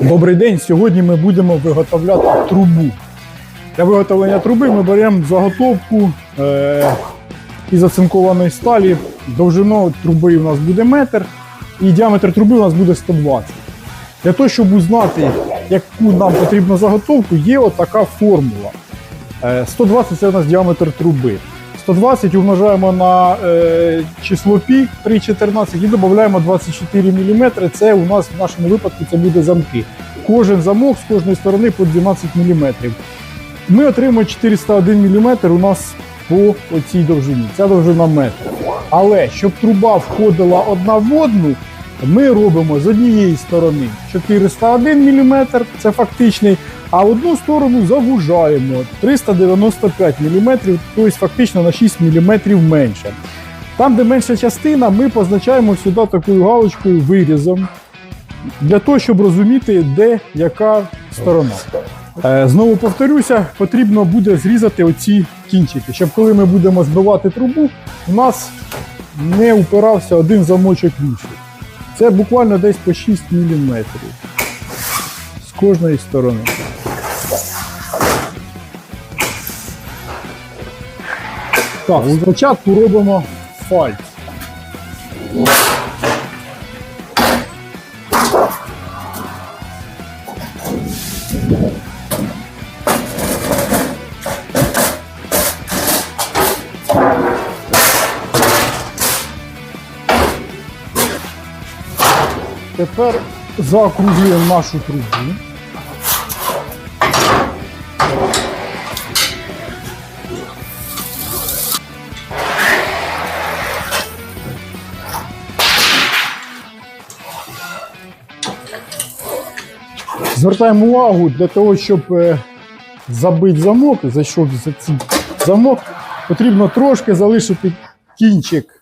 Добрий день. Сьогодні ми будемо виготовляти трубу. Для виготовлення труби ми беремо заготовку е- із оцинкованої сталі. Довжина труби у нас буде метр, і діаметр труби у нас буде 120. Для того, щоб узнати, яку нам потрібну заготовку, є отака формула. Е, 120 це у нас діаметр труби. 120 умножаємо на е, число пі 3,14 і додаємо 24 мм. Це у нас в нашому випадку це буде замки. Кожен замок з кожної сторони по 12 мм. Ми отримуємо 401 мм у нас по оцій довжині. Ця довжина метр. Але щоб труба входила одна в одну, ми робимо з однієї сторони 401 мм, це фактичний, а одну сторону завужаємо 395 мм, тобто фактично на 6 мм менше. Там, де менша частина, ми позначаємо сюди такою галочкою вирізом, для того, щоб розуміти, де яка сторона. Е, Знову повторюся, потрібно буде зрізати оці кінчики, щоб коли ми будемо збивати трубу, у нас не упирався один замочок в інший. Це буквально десь по 6 мм з кожної сторони. Так, спочатку робимо фальц. Тепер заокруглюємо нашу трубу. Звертаємо увагу для того, щоб е, забити замок, зайшов за цей замок, потрібно трошки залишити кінчик